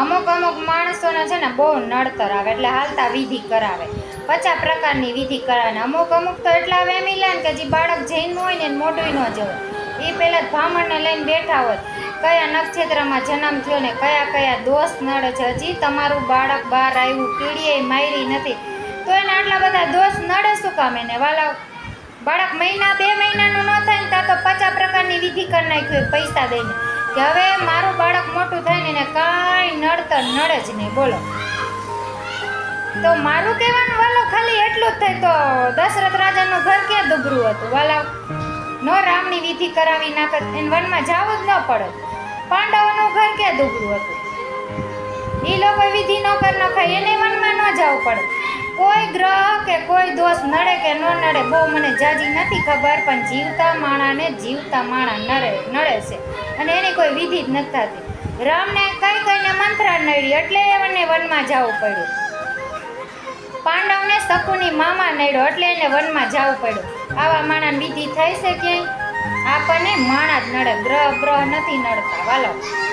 અમુક અમુક માણસોને છે ને બહુ નડતર આવે એટલે હાલતા વિધિ કરાવે. પચાસ પ્રકારની વિધિ કરાવે અમુક અમુક તો એટલા વેમી લે ને કે જે બાળક જૈન હોય ને મોટું ન જવું. એ પહેલાં બ્રાહ્મણને લઈને બેઠા હોત કયા નક્ષત્રમાં જન્મ થયો ને કયા કયા દોષ નડે છે હજી તમારું બાળક બહાર આવ્યું કીડીએ મારી નથી. તો એને આટલા બધા દોષ નડે શું કામ એને? વાલા બાળક મહિના, બે મહિનાનું ન થાય ને ત્યાં તો પચાસ પ્રકારની વિધિ કરી નાખ્યું પૈસા દઈને. કે હવે મારું બાળક મોટું થાય ને એને કાંઈ નડતર નડે જ નહીં, બોલો. તો મારું કહેવાનું, વાલો, ખાલી એટલું જ થાય તો દશરથ રાજાનું ઘર ક્યાં દુબરું હતું? વાલા, નો રામની વિધિ કરાવી નાખત એને વનમાં જવું જ ન પડે. પાંડવોનું ઘર ક્યાં દુબરું હતું? એ લોકો વિધિ ન કરી નખાય એને વનમાં જવું પડે. કોઈ ગ્રહ કે કોઈ દોષ નડે કે ન નડે બહુ મને જાજી નથી ખબર, પણ જીવતા માણાને જીવતા માણા નડે નડે છે. અને એની કોઈ વિધિ જ નથી થતી. રામને કઈ કઈને મંત્રા નડી એટલે એમને વનમાં જવું પડ્યું. પાંડવને શકુની મામા નડ્યો એટલે એને વનમાં જવું પડ્યું. આવા માણાની વિધિ થઈ છે ક્યાંય? આપણને માણા જ નડે, ગ્રહ ગ્રહ નથી નડતા. વાલો.